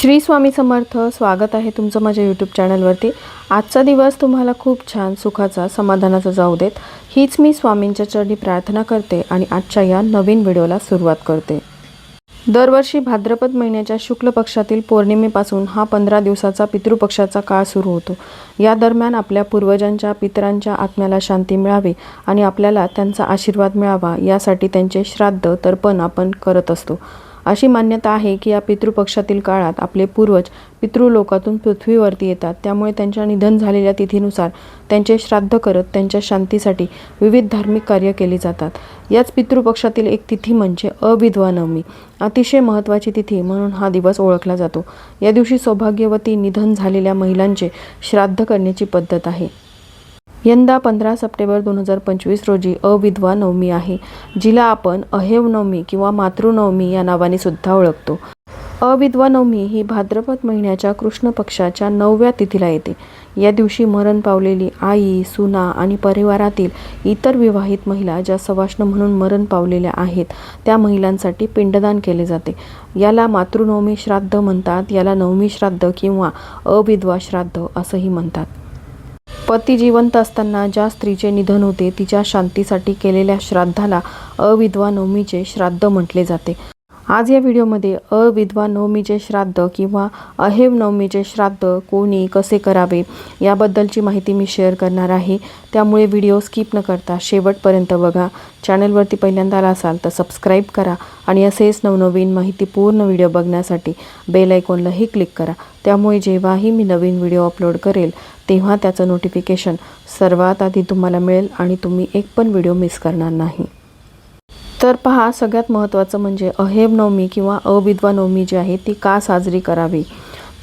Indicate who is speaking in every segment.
Speaker 1: श्री स्वामी समर्थ स्वागत आहे तुमचं माझ्या यूट्यूब चॅनलवरती आजचा दिवस तुम्हाला खूप छान सुखाचा समाधानाचा जाऊ देत. हीच मी स्वामींच्या चरणी प्रार्थना करते आणि आजच्या या नवीन व्हिडिओला सुरुवात करते. दरवर्षी भाद्रपद महिन्याच्या शुक्ल पक्षातील पौर्णिमेपासून हा पंधरा दिवसाचा पितृपक्षाचा काळ सुरू होतो. या दरम्यान आपल्या पूर्वजांच्या पितरांच्या आत्म्याला शांती मिळावी आणि आपल्याला त्यांचा आशीर्वाद मिळावा यासाठी त्यांचे श्राद्ध तर्पण आपण करत असतो. अशी मान्यता आहे की या पितृपक्षातील काळात आपले पूर्वज पितृलोकातून पृथ्वीवरती येतात. त्यामुळे त्यांच्या निधन झालेल्या तिथीनुसार त्यांचे श्राद्ध करत त्यांच्या शांतीसाठी विविध धार्मिक कार्य केली जातात. याच पितृपक्षातील एक तिथी म्हणजे अविधवा नवमी अतिशय महत्त्वाची तिथी म्हणून हा दिवस ओळखला जातो. या दिवशी सौभाग्यवती निधन झालेल्या महिलांचे श्राद्ध करण्याची पद्धत आहे. यंदा पंधरा सप्टेंबर दोन हजार पंचवीस रोजी अविधवा नवमी आहे जिला आपण अहेव नवमी किंवा मातृनवमी या नावाने सुद्धा ओळखतो. अविधवा नवमी ही भाद्रपद महिन्याच्या कृष्ण पक्षाच्या नवव्या तिथीला येते. या दिवशी मरण पावलेली आई सुना आणि परिवारातील इतर विवाहित महिला ज्या सवाष्ण म्हणून मरण पावलेल्या आहेत त्या महिलांसाठी पिंडदान केले जाते. याला मातृनवमी श्राद्ध म्हणतात याला नवमी श्राद्ध किंवा अविधवा श्राद्ध असंही म्हणतात. पती जिवंत असताना ज्या स्त्रीचे निधन होते तिच्या शांतीसाठी केलेल्या श्राद्धाला अविधवा नवमीचे श्राद्ध म्हटले जाते. आज या व्हिडिओमध्ये अविधवा नवमीचे श्राद्ध किंवा अहेव नवमीचे श्राद्ध कोणी कसे करावे याबद्दलची माहिती मी शेअर करणार आहे. त्यामुळे व्हिडिओ स्किप न करता शेवटपर्यंत बघा. चॅनलवरती पहिल्यांदा आला असाल तर सबस्क्राईब करा आणि असेच नवनवीन माहिती पूर्ण व्हिडिओ बघण्यासाठी बेल आयकॉनलाही क्लिक करा. त्यामुळे जेव्हाही मी नवीन व्हिडिओ अपलोड करेल तेव्हा त्याचं नोटिफिकेशन सर्वात आधी तुम्हाला मिळेल आणि तुम्ही एक पण व्हिडिओ मिस करणार नाही. तर पहा सगळ्यात महत्त्वाचं म्हणजे अहेब नवमी किंवा अविधवा नवमी जी आहे ती का साजरी करावी?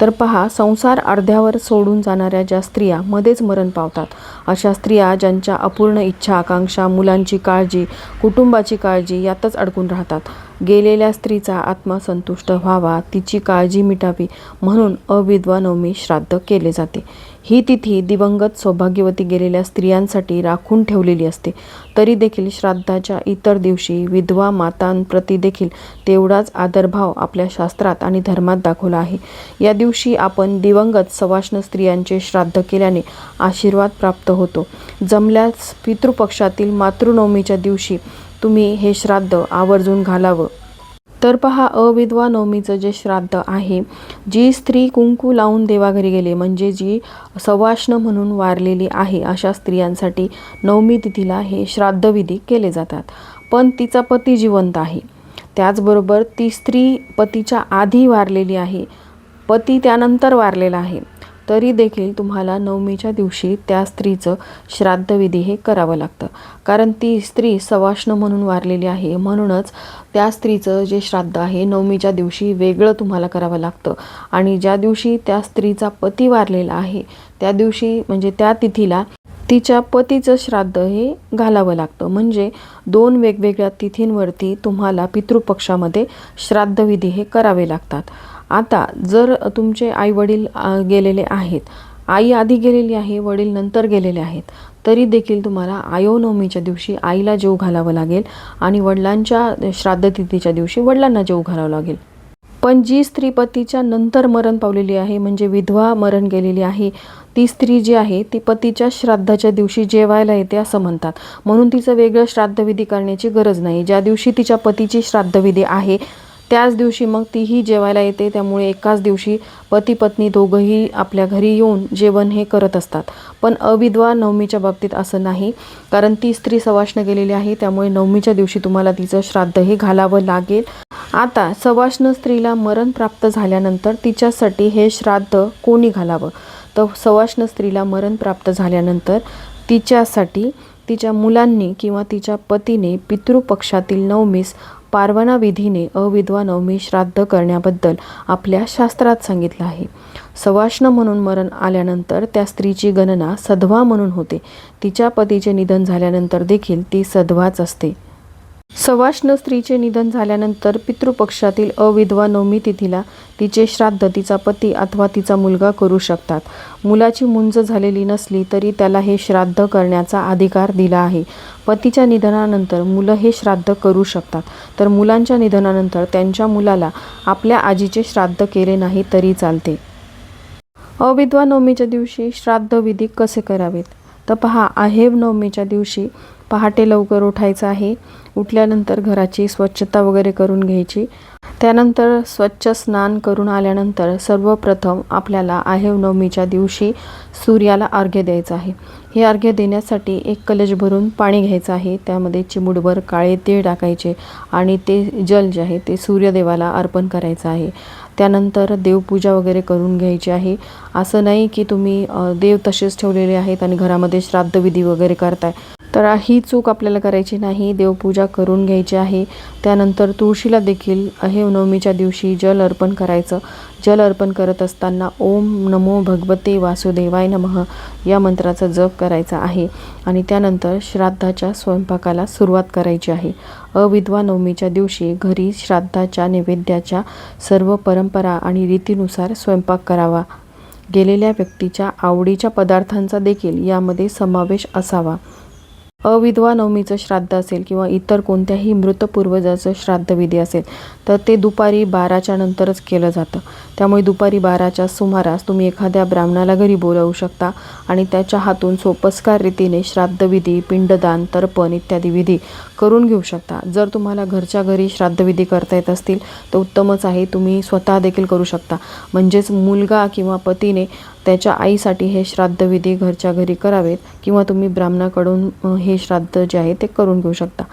Speaker 1: तर पहा संसार अर्ध्यावर सोडून जाणाऱ्या ज्या स्त्रिया मध्येच मरण पावतात. अशा स्त्रिया ज्यांच्या अपूर्ण इच्छा आकांक्षा मुलांची काळजी कुटुंबाची काळजी यातच अडकून राहतात. गेलेल्या स्त्रीचा आत्मा संतुष्ट व्हावा तिची काळजी मिटावी म्हणून अविधवा नवमी श्राद्ध केले जाते. ही तिथी दिवंगत सौभाग्यवती गेलेल्या स्त्रियांसाठी राखून ठेवलेली असते. तरी देखील श्राद्धाच्या इतर दिवशी विधवा मातांप्रती देखील तेवढाच आदरभाव आपल्या शास्त्रात आणि धर्मात दाखवला आहे. या दिवशी आपण दिवंगत सवाष्ण स्त्रियांचे श्राद्ध केल्याने आशीर्वाद प्राप्त होतो. जमल्यास पितृपक्षातील मातृनवमीच्या दिवशी तुम्ही हे श्राद्ध आवर्जून घालावं. तर पहा अविधवा नवमीचं जे श्राद्ध आहे जी स्त्री कुंकू लावून देवाघरी गेली म्हणजे जी सवाष्ण म्हणून वारलेली आहे अशा स्त्रियांसाठी नवमी तिथीला हे श्राद्धविधी केले जातात. पण तिचा पती जिवंत आहे. त्याचबरोबर ती स्त्री पतीच्या आधी वारलेली आहे. पती त्यानंतर वारलेला आहे. तरी देखील तुम्हाला नवमीच्या दिवशी त्या स्त्रीचं श्राद्धविधी हे करावं लागतं. कारण ती स्त्री सवाष्ण म्हणून वारलेली आहे. म्हणूनच त्या स्त्रीचं जे श्राद्ध आहे नवमीच्या दिवशी वेगळं तुम्हाला करावं लागतं. आणि ज्या दिवशी त्या स्त्रीचा पती वारलेला आहे त्या दिवशी म्हणजे त्या तिथीला तिच्या पतीचं श्राद्ध हे घालावं लागतं. म्हणजे दोन वेगवेगळ्या तिथींवरती तुम्हाला पितृपक्षामध्ये श्राद्धविधी हे करावे लागतात. आता जर तुमचे आई वडील गेलेले आहेत आई आधी गेलेली आहे वडील नंतर गेलेले आहेत तरी देखील तुम्हाला आयोनवमीच्या दिवशी आईला जेव घालावं लागेल आणि वडिलांच्या श्राद्धतिथीच्या दिवशी वडिलांना जेव घालावं लागेल. पण जी स्त्री पतीच्या नंतर मरण पावलेली आहे म्हणजे विधवा मरण गेलेली आहे ती स्त्री जी आहे ती पतीच्या श्राद्धाच्या दिवशी जेवायला येते असं म्हणतात. म्हणून तिचं वेगळं श्राद्धविधी करण्याची गरज नाही. ज्या दिवशी तिच्या पतीची श्राद्धविधी आहे त्याच दिवशी मग तीही जेवायला येते. त्यामुळे एकाच दिवशी पती पत्नी दोघंही आपल्या घरी येऊन जेवण हे करत असतात. पण अविधवा नवमीच्या बाबतीत असं नाही. कारण ती स्त्री सवाष्ण गेलेली आहे. त्यामुळे नवमीच्या दिवशी तुम्हाला तिचं श्राद्ध हे घालावं लागेल. आता सवाष्ण स्त्रीला मरण प्राप्त झाल्यानंतर तिच्यासाठी हे श्राद्ध कोणी घालावं? तर सवाष्ण स्त्रीला मरण प्राप्त झाल्यानंतर तिच्यासाठी तिच्या मुलांनी किंवा तिच्या पतीने पितृपक्षातील नवमीस पारवना विधीने अविधवा नवमी श्राद्ध करण्याबद्दल आपल्या शास्त्रात सांगितलं आहे. सवाष्ण म्हणून मरण आल्यानंतर त्या स्त्रीची गणना सधवा म्हणून होते. तिच्या पतीचे निधन झाल्यानंतर देखील ती सधवाच असते. सवाष्ण स्त्रीचे निधन झाल्यानंतर पितृपक्षातील अविधवा नवमी तिथीला तिचे श्राद्ध तिचा पती अथवा तिचा मुलगा करू शकतात. मुलाची मुंज झालेली नसली तरी त्याला हे श्राद्ध करण्याचा अधिकार दिला आहे. पतीच्या निधनानंतर मुलं हे श्राद्ध करू शकतात. तर मुलांच्या निधनानंतर त्यांच्या मुलाला आपल्या आजीचे श्राद्ध केले नाही तरी चालते. अविधवा नवमीच्या दिवशी श्राद्ध विधी कसे करावेत? तर पहा आहेव नवमीच्या दिवशी पहाटे लवकर उठायचं आहे. उठल्यानंतर घराची स्वच्छता वगैरे करून घ्यायची. त्यानंतर स्वच्छ स्नान करून आल्यानंतर सर्वप्रथम आपल्याला आहेव नवमीच्या दिवशी सूर्याला अर्घ्य द्यायचं आहे. हे अर्घ्य देण्यासाठी एक कलश भरून पाणी घ्यायचं आहे. त्यामध्ये चिमुडभर काळे तीळ टाकायचे आणि ते जल जे आहे ते सूर्यदेवाला अर्पण करायचं आहे. त्यानंतर देवपूजा वगैरे करून घ्यायची आहे. असं नाही की तुम्ही देव तसेच ठेवलेले आहेत आणि घरामध्ये श्राद्धविधी वगैरे करताय. तर ही चूक आपल्याला करायची नाही. देवपूजा करून घ्यायची आहे. त्यानंतर तुळशीला देखील हे नवमीच्या दिवशी जल अर्पण करायचं. जल अर्पण करत असताना ओम नमो भगवते वासुदेवाय नमः या मंत्राचा जप करायचा आहे आणि त्यानंतर श्राद्धाच्या स्वयंपाकाला सुरुवात करायची आहे. अविधवा नवमीच्या दिवशी घरी श्राद्धाच्या नैवेद्याच्या सर्व परंपरा आणि रीतीनुसार स्वयंपाक करावा. गेलेल्या व्यक्तीच्या आवडीच्या पदार्थांचा देखील यामध्ये समावेश असावा. अविधवा नवमीचं श्राद्ध असेल किंवा इतर कोणत्याही मृत पूर्वजाचं श्राद्धविधी असेल तर ते दुपारी बाराच्या नंतरच केलं जातं. त्यामुळे दुपारी बाराच्या सुमारास तुम्ही एखाद्या ब्राह्मणाला घरी बोलवू शकता आणि त्याच्या हातून सोपस्कार रीतीने श्राद्धविधी पिंडदान तर्पण इत्यादी विधी करून घेऊ शकता. जर तुम्हाला घरच्या घरी श्राद्धविधी करता येत असतील तर उत्तमच आहे. तुम्ही स्वतः देखील करू शकता. म्हणजेच मुलगा किंवा पतीने त्याच्या आईसाठी हे श्राद्धविधी घरच्या घरी करावेत किंवा तुम्ही ब्राह्मणाकडून हे श्राद्ध जे आहे ते करून घेऊ शकता.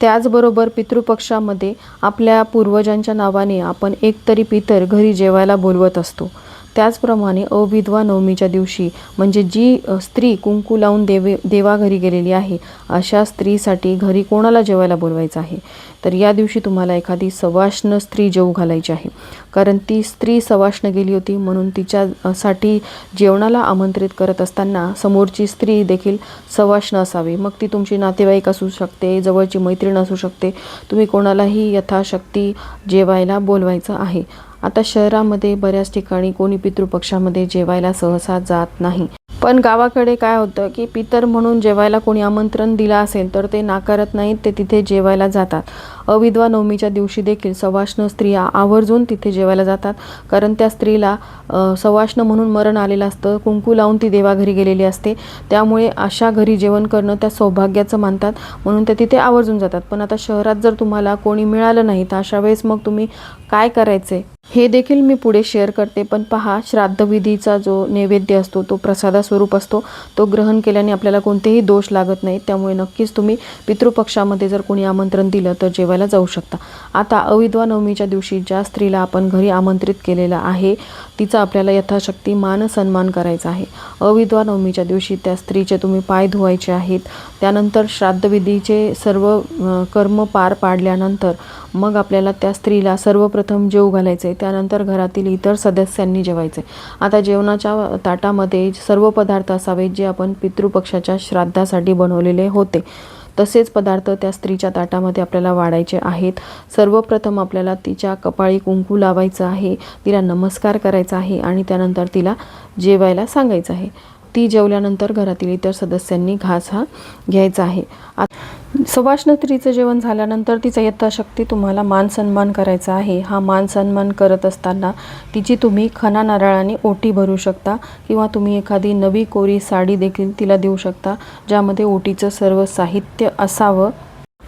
Speaker 1: त्याचबरोबर पितृपक्षामध्ये आपल्या पूर्वजांच्या नावाने आपण एकतरी पितर घरी जेवायला बोलवत असतो. त्याचप्रमाणे अविधवा नवमीच्या दिवशी म्हणजे जी स्त्री कुंकू लावून देवे देवाघरी गेलेली आहे अशा स्त्रीसाठी घरी कोणाला जेवायला बोलवायचं आहे? तर या दिवशी तुम्हाला एखादी सवाष्ण स्त्री जेवू घालायची आहे. कारण ती स्त्री सवाष्ण गेली होती म्हणून तिच्यासाठी जेवणाला आमंत्रित करत असताना समोरची स्त्री देखील सवाष्ण असावी. मग ती तुमची नातेवाईक असू शकते जवळची मैत्रीण असू शकते. तुम्ही कोणालाही यथाशक्ती जेवायला बोलवायचं आहे. आता शहरामध्ये बऱ्याच ठिकाणी कोणी पितृपक्षामध्ये जेवायला सहसा जात नाही. पण गावाकडे काय होतं की पितर म्हणून जेवायला कोणी आमंत्रण दिलं असेल तर ते नाकारत नाहीत ते तिथे जेवायला जातात. अविधवा नवमीच्या दिवशी देखील सवाष्ण स्त्रिया आवर्जून तिथे जेवायला जातात कारण त्या स्त्रीला सवाष्ण म्हणून मरण आलेलं असतं कुंकू लावून ती देवाघरी गेलेली असते. त्यामुळे अशा घरी जेवण करणं त्या सौभाग्याचं मानतात म्हणून ते तिथे आवर्जून जातात. पण आता शहरात जर तुम्हाला कोणी मिळालं नाही तर अशा वेळेस मग तुम्ही काय करायचे? हे देखील मी पुढे शेअर करते. पण पहा श्राद्धविधीचा जो नैवेद्य असतो तो प्रसादास्वरूप असतो. तो ग्रहण केल्याने आपल्याला कोणतेही दोष लागत नाही त्यामुळे नक्कीच तुम्ही पितृपक्षामध्ये जर कोणी आमंत्रण दिलं तर जेवायला जाऊ शकता. आता अविद्वा नवमीच्या दिवशी ज्या स्त्रीला आपण घरी आमंत्रित केलेलं आहे तिचा आपल्याला यथाशक्ती मान सन्मान करायचा आहे. अविद्वा नवमीच्या दिवशी त्या स्त्रीचे तुम्ही पाय धुवायचे आहेत. त्यानंतर श्राद्धविधीचे सर्व कर्म पार पाडल्यानंतर मग आपल्याला त्या स्त्रीला सर्वप्रथम जेव घालायचे त्यानंतर घरातील इतर सदस्यांनी जेवायचे. आता जेवणाच्या ताटामध्ये सर्व पदार्थ असावेत जे आपण पितृपक्षाच्या श्राद्धासाठी बनवलेले होते. तसेच पदार्थ त्या स्त्रीच्या ताटामध्ये आपल्याला वाढायचे आहेत. सर्वप्रथम आपल्याला तिच्या कपाळी कुंकू लावायचं आहे तिला नमस्कार करायचा आहे आणि त्यानंतर तिला जेवायला सांगायचं आहे. ती जेवल्यानंतर घरातील इतर सदस्यांनी घास हा घ्यायचा आहे. आ- जेवण झाल्यानंतर तिचा यथाशक्ती तुम्हाला मान सन्मान करायचा आहे. हा मान सन्मान करत असताना तिची तुम्ही खना नारळाने ओटी भरू शकता किंवा तुम्ही एखादी नवी कोरी साडी देखील तिला देऊ शकता ज्यामध्ये ओटीचं सर्व साहित्य असावं.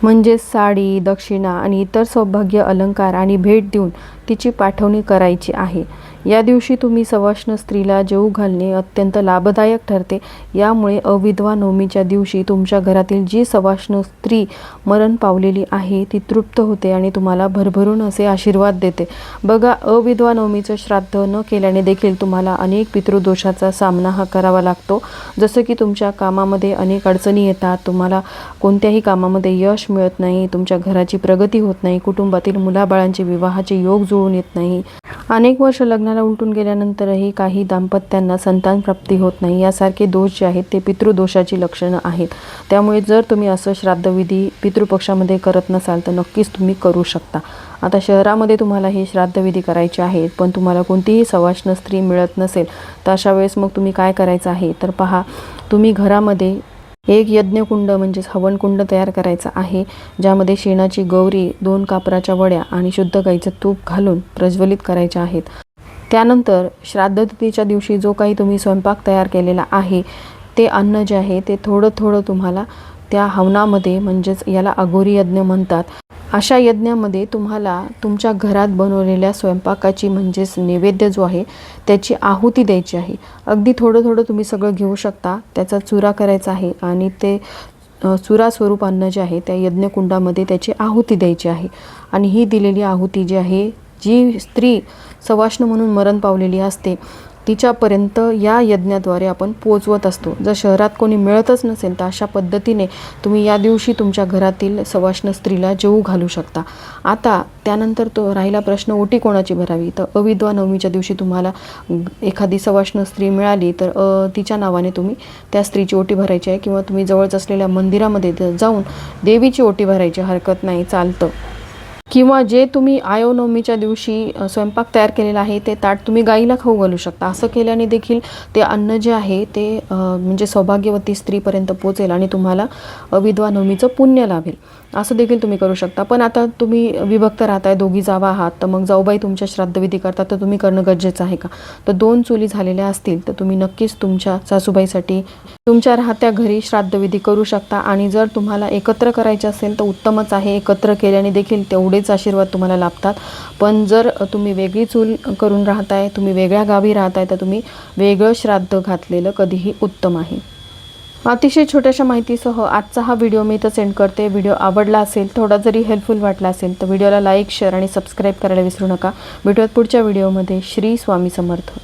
Speaker 1: म्हणजे साडी दक्षिणा आणि इतर सौभाग्य अलंकार आणि भेट देऊन तिची पाठवणी करायची आहे. या दिवशी तुम्ही सवाष्ण स्त्रीला जेवू घालणे अत्यंत लाभदायक ठरते. यामुळे अविधवा नवमीच्या दिवशी तुमच्या घरातील जी सवाष्ण स्त्री मरण पावलेली आहे ती तृप्त होते आणि तुम्हाला भरभरून असे आशीर्वाद देते. बघा अविधवा नवमीचं श्राद्ध न केल्याने देखील तुम्हाला अनेक पितृदोषाचा सामना हा करावा लागतो. जसं की तुमच्या कामामध्ये अनेक अडचणी येतात तुम्हाला कोणत्याही कामामध्ये यश मिळत नाही तुमच्या घराची प्रगती होत नाही कुटुंबातील मुलाबाळांचे विवाहाचे योग जुळून येत नाही. अनेक वर्ष लग्न लग्नाला उलटून गेल्यानंतरही काही दाम्पत्यांना संतान प्राप्ती होत नाही. यासारखे दोष जे आहेत ते पितृदोषाची लक्षणं आहेत. त्यामुळे जर तुम्ही असं श्राद्धविधी पितृपक्षामध्ये करत नसाल तर नक्कीच तुम्ही करू शकता. आता शहरामध्ये तुम्हाला हे श्राद्धविधी करायचे आहेत पण तुम्हाला कोणतीही सवाष्ण स्त्री मिळत नसेल तर अशा वेळेस मग तुम्ही काय करायचं आहे? तर पहा तुम्ही घरामध्ये एक यज्ञकुंड म्हणजेच हवनकुंड तयार करायचा आहे ज्यामध्ये शेणाची गौरी दोन कापराच्या वड्या आणि शुद्ध गाईचं तूप घालून प्रज्वलित करायच्या आहेत. त्यानंतर श्राद्धतिथीच्या दिवशी जो काही तुम्ही स्वयंपाक तयार केलेला आहे ते अन्न जे आहे ते थोडं थोडं तुम्हाला त्या हवनामध्ये म्हणजेच याला अघोरी यज्ञ म्हणतात. अशा यज्ञामध्ये तुम्हाला तुमच्या घरात बनवलेल्या स्वयंपाकाची म्हणजेच नैवेद्य जो आहे त्याची आहुती द्यायची आहे. अगदी थोडं थोडं तुम्ही सगळं घेऊ शकता त्याचा चुरा करायचा आहे आणि ते चुरा स्वरूप अन्न जे आहे त्या यज्ञकुंडामध्ये त्याची आहुती द्यायची आहे. आणि ही दिलेली आहुती जी आहे जी स्त्री सवाष्ण म्हणून मरण पावलेली असते. तिच्यापर्यंत या यज्ञाद्वारे आपण पोचवत असतो. जर शहरात कोणी मिळतच नसेल तर अशा पद्धतीने तुम्ही या दिवशी तुमच्या घरातील सवाष्ण स्त्रीला जेवू घालू शकता. आता त्यानंतर तो राहिला प्रश्न ओटी कोणाची भरावी? तर अविद्वा नवमीच्या दिवशी तुम्हाला एखादी सवाष्ण स्त्री मिळाली तर तिच्या नावाने तुम्ही त्या स्त्रीची ओटी भरायची आहे किंवा तुम्ही जवळच असलेल्या मंदिरामध्ये जाऊन देवीची ओटी भरायची हरकत नाही चालतं. किंवा जे तुम्ही आयोनवमीच्या दिवशी स्वयंपाक तयार केलेला आहे ते ताट तुम्ही गाईला खाऊ घालू शकता. असं केल्याने देखील ते अन्न जे आहे ते म्हणजे सौभाग्यवती स्त्रीपर्यंत पोचेल आणि तुम्हाला विधवा नवमीचं पुण्य लाभेल. असं देखील तुम्ही करू शकता. पण आता तुम्ही विभक्त राहताय दोघी जावा आहात तर मग जाऊबाई तुमच्या श्राद्धविधी करतात तर तुम्ही करणं गरजेचं आहे का? तर दोन चुली झालेल्या असतील तर तुम्ही नक्कीच तुमच्या सासूबाईसाठी तुमच्या राहत्या घरी श्राद्धविधी करू शकता. आणि जर तुम्हाला एकत्र करायचे असेल तर उत्तमच आहे. एकत्र केल्याने देखील तेवढे सगळेच आशीर्वाद तुम्हाला लाभतात. पण जर तुम्ही वेगळी चूल करून राहताय तुम्ही वेगळ्या गावी राहताय तर तुम्ही वेगळं श्राद्ध घातलेलं कधीही उत्तम आहे. अतिशय छोट्याशा माहितीसह आजचा हा व्हिडिओ मी इथं सेंड करते. व्हिडिओ आवडला असेल थोडा जरी हेल्पफुल वाटला असेल तर व्हिडिओला लाईक शेअर आणि सबस्क्राईब करायला विसरू नका. भेटूयात पुढच्या व्हिडिओमध्ये. श्री स्वामी समर्थ.